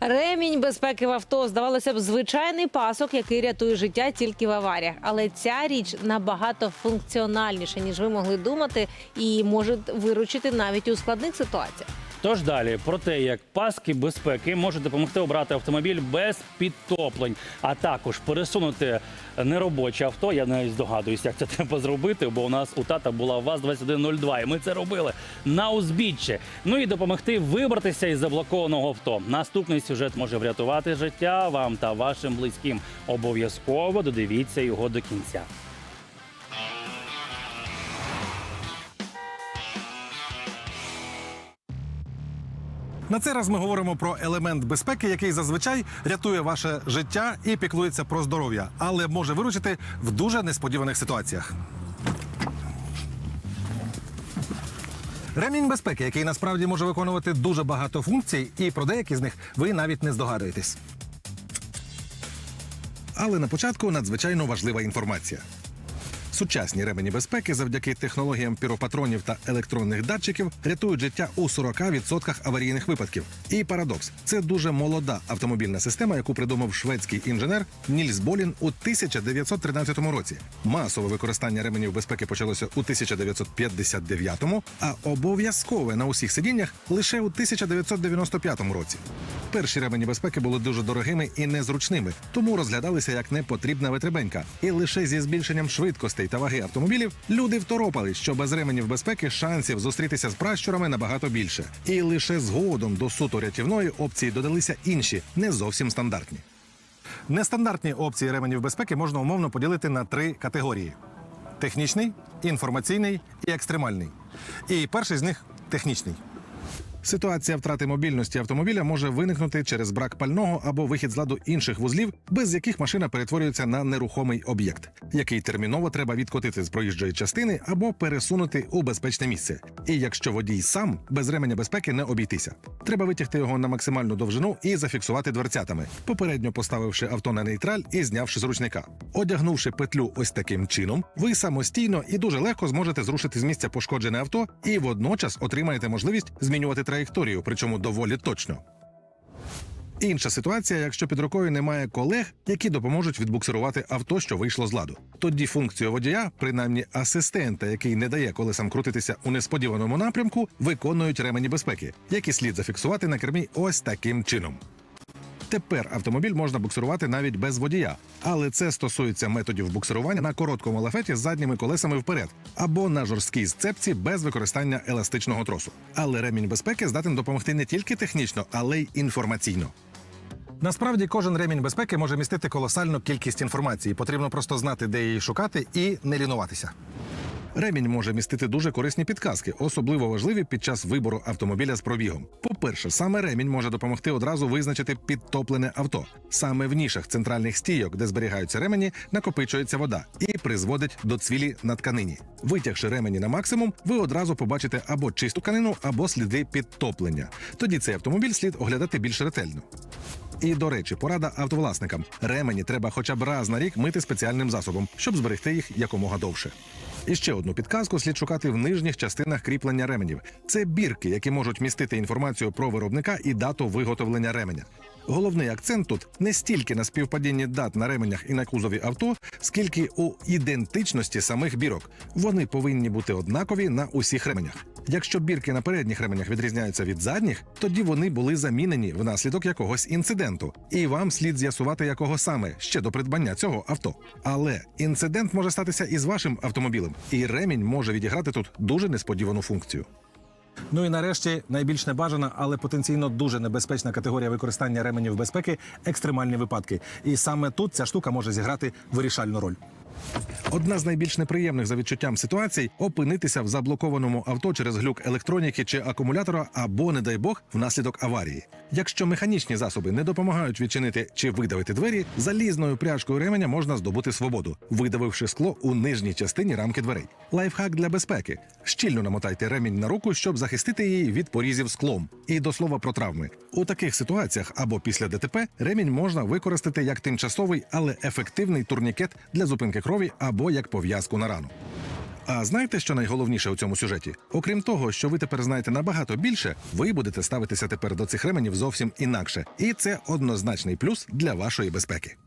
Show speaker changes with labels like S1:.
S1: Ремінь безпеки в авто здавалося б звичайний пасок, який рятує життя тільки в аваріях. Але ця річ набагато функціональніша, ніж ви могли думати, і може виручити навіть у складних ситуаціях.
S2: Тож далі про те, як паски безпеки можуть допомогти обрати автомобіль без підтоплень, а також пересунути неробоче авто. Я навіть здогадуюсь, як це треба зробити, бо у нас у тата була ВАЗ 2102, і ми це робили на узбіччі. Ну і допомогти вибратися із заблокованого авто. Наступний сюжет може врятувати життя вам та вашим близьким. Обов'язково додивіться його до кінця.
S3: На цей раз ми говоримо про елемент безпеки, який зазвичай рятує ваше життя і піклується про здоров'я, але може виручити в дуже несподіваних ситуаціях. Ремінь безпеки, який насправді може виконувати дуже багато функцій, і про деякі з них ви навіть не здогадуєтесь. Але на початку надзвичайно важлива інформація. Сучасні ремені безпеки завдяки технологіям піропатронів та електронних датчиків рятують життя у 40% аварійних випадків. І парадокс це дуже молода автомобільна система, яку придумав шведський інженер Нільс Болін у 1913 році. Масове використання ременів безпеки почалося у 1959-му, а обов'язкове на усіх сидіннях лише у 1995 році. Перші ремені безпеки були дуже дорогими і незручними, тому розглядалися як непотрібна витребенька. І лише зі збільшенням швидкостей та ваги автомобілів люди второпали, що без ременів безпеки шансів зустрітися з пращурами набагато більше. І лише згодом до суто рятівної опції додалися інші, не зовсім стандартні. Нестандартні опції ременів безпеки можна умовно поділити на три категорії: технічний, інформаційний і екстремальний. І перший з них технічний. Ситуація втрати мобільності автомобіля може виникнути через брак пального або вихід з ладу інших вузлів, без яких машина перетворюється на нерухомий об'єкт, який терміново треба відкотити з проїжджої частини або пересунути у безпечне місце. І якщо водій сам без ременя безпеки не обійтися, треба витягти його на максимальну довжину і зафіксувати дверцятами, попередньо поставивши авто на нейтраль і знявши з ручника. Одягнувши петлю ось таким чином, ви самостійно і дуже легко зможете зрушити з місця пошкоджене авто і водночас отримаєте можливість змінювати траєкторію, причому доволі точно. Інша ситуація, якщо під рукою немає колег, які допоможуть відбуксирувати авто, що вийшло з ладу. Тоді функцію водія, принаймні асистента, який не дає колесам крутитися у несподіваному напрямку, виконують ремені безпеки, які слід зафіксувати на кермі ось таким чином. Тепер автомобіль можна буксирувати навіть без водія, але це стосується методів буксирування на короткому лафеті з задніми колесами вперед або на жорсткій сцепці без використання еластичного тросу. Але ремінь безпеки здатен допомогти не тільки технічно, але й інформаційно. Насправді кожен ремінь безпеки може містити колосальну кількість інформації. Потрібно просто знати, де її шукати, і не лінуватися. Ремінь може містити дуже корисні підказки, особливо важливі під час вибору автомобіля з пробігом. По-перше, саме ремінь може допомогти одразу визначити підтоплене авто. Саме в нішах центральних стійок, де зберігаються ремені, накопичується вода і призводить до цвілі на тканині. Витягши ремені на максимум, ви одразу побачите або чисту тканину, або сліди підтоплення. Тоді цей автомобіль слід оглядати більш ретельно. І до речі, порада автовласникам: ремені треба хоча б раз на рік мити спеціальним засобом, щоб зберегти їх якомога довше. І ще одну підказку слід шукати в нижніх частинах кріплення ременів. Це бірки, які можуть містити інформацію про виробника і дату виготовлення ременя. Головний акцент тут не стільки на співпадінні дат на ременях і на кузові авто, скільки у ідентичності самих бірок. Вони повинні бути однакові на усіх ременях. Якщо бірки на передніх ременях відрізняються від задніх, тоді вони були замінені внаслідок якогось інциденту, і вам слід з'ясувати, якого саме ще до придбання цього авто. Але інцидент може статися і з вашим автомобілем, і ремінь може відіграти тут дуже несподівану функцію. Ну і нарешті найбільш небажана, але потенційно дуже небезпечна категорія використання ременів безпеки екстремальні випадки. І саме тут ця штука може зіграти вирішальну роль. Одна з найбільш неприємних за відчуттям ситуацій опинитися в заблокованому авто через глюк електроніки чи акумулятора, або, не дай Бог, внаслідок аварії. Якщо механічні засоби не допомагають відчинити чи видавити двері, залізною пряжкою ременя можна здобути свободу, видавивши скло у нижній частині рамки дверей. Лайфхак для безпеки: щільно намотайте ремінь на руку, щоб захистити її від порізів склом. І до слова про травми. У таких ситуаціях або після ДТП ремінь можна використати як тимчасовий, але ефективний турнікет для зупинки крові або як пов'язку на рану. А знаєте, що найголовніше у цьому сюжеті? Окрім того, що ви тепер знаєте набагато більше, ви будете ставитися тепер до цих ременів зовсім інакше, і це однозначний плюс для вашої безпеки.